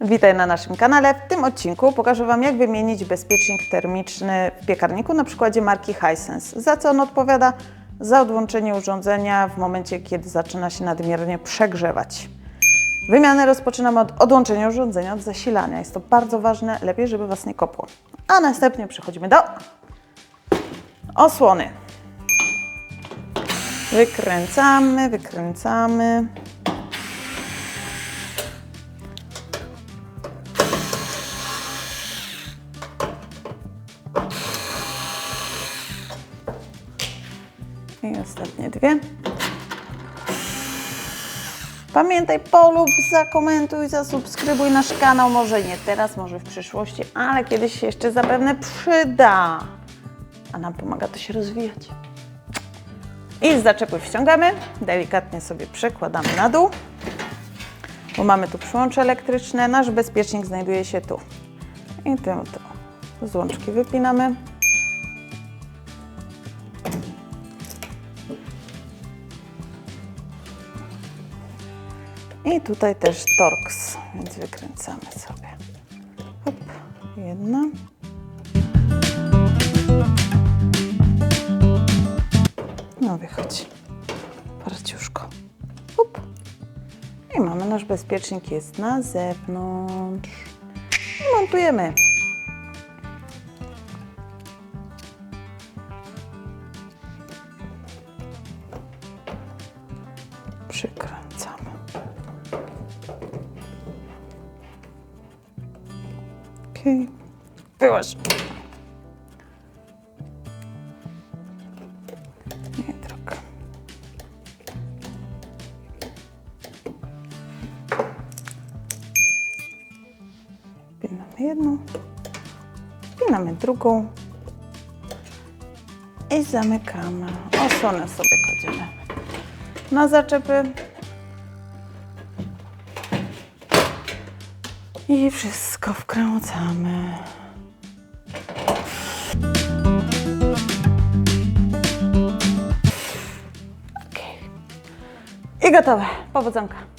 Witaj na naszym kanale. W tym odcinku pokażę Wam, jak wymienić bezpiecznik termiczny w piekarniku na przykładzie marki Hisense. Za co on odpowiada? Za odłączenie urządzenia w momencie, kiedy zaczyna się nadmiernie przegrzewać. Wymianę rozpoczynamy od odłączenia urządzenia od zasilania. Jest to bardzo ważne, lepiej, żeby Was nie kopło. A następnie przechodzimy do osłony. Wykręcamy, wykręcamy. I ostatnie dwie. Pamiętaj, polub, zakomentuj, zasubskrybuj nasz kanał. Może nie teraz, może w przyszłości, ale kiedyś się jeszcze zapewne przyda. A nam pomaga to się rozwijać. I z zaczepów ściągamy, delikatnie sobie przekładamy na dół, bo mamy tu przyłącze elektryczne. Nasz bezpiecznik znajduje się tu. I tym to złączki wypinamy. I tutaj też Torx, więc wykręcamy sobie. Hop, jedna. No wychodzi. Parciuszko. Hop. I mamy nasz bezpiecznik jest na zewnątrz. I montujemy. Przykręcamy. Okej. Wyłaź. Nie trochę. Pinamy jedną, pinamy drugą i zamykamy. Osłonę sobie kładziemy na zaczepy. I wszystko wkręcamy. Okej. I gotowe. Powodzonka.